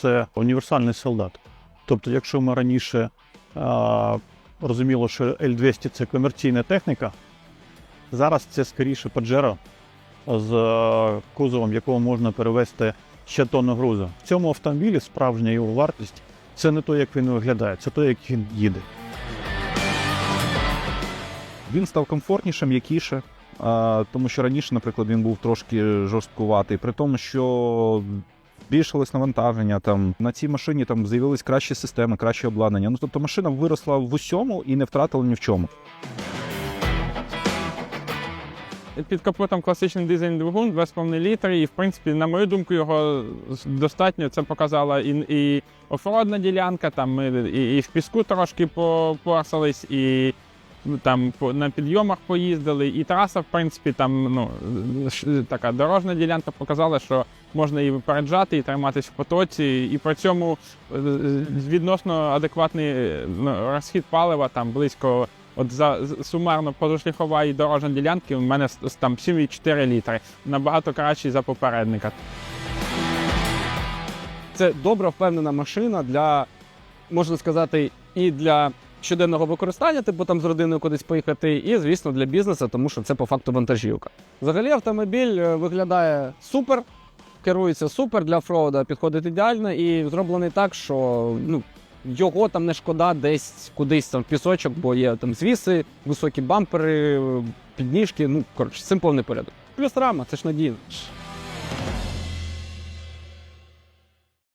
це універсальний солдат. Тобто, якщо ми раніше а, розуміло, що L200 це комерційна техніка, зараз це скоріше Pajero з кузовом, якого можна перевезти ще тонну грузу. В цьому автомобілі справжня його вартість це не то, як він виглядає, це то, як він їде. Він став комфортнішим, м'якіше, тому що раніше, наприклад, він був трошки жорсткуватий, при тому, що збільшилось навантаження. Там на цій машині там з'явились кращі системи, краще обладнання. Ну тобто машина виросла в усьому і не втратила ні в чому. Під капотом класичний дизельний двигун 2,5 літри, і в принципі, на мою думку, його достатньо. Це показала і, і офродна ділянка. Там і, і в піску трошки попорсались, і там на підйомах поїздили. І траса, в принципі, там ну, така дорожня ділянка показала, що можна і випереджати, і триматись в потоці. І при цьому е, відносно адекватний е, ну, розхід палива там близько. От за сумарно позашляхова і дорожня ділянки у мене там 7,4 літри. Набагато кращий за попередника. Це добра впевнена машина для, можна сказати, і для щоденного використання, типу там з родиною кудись поїхати, і, звісно, для бізнесу, тому що це по факту вантажівка. Взагалі автомобіль е, виглядає супер, керується супер для офроуда, підходить ідеально і зроблений так, що ну, його там не шкода десь кудись там в пісочок, бо є там звіси, високі бампери, підніжки. Ну, коротше, цим повний порядок. Плюс рама, це ж надійно.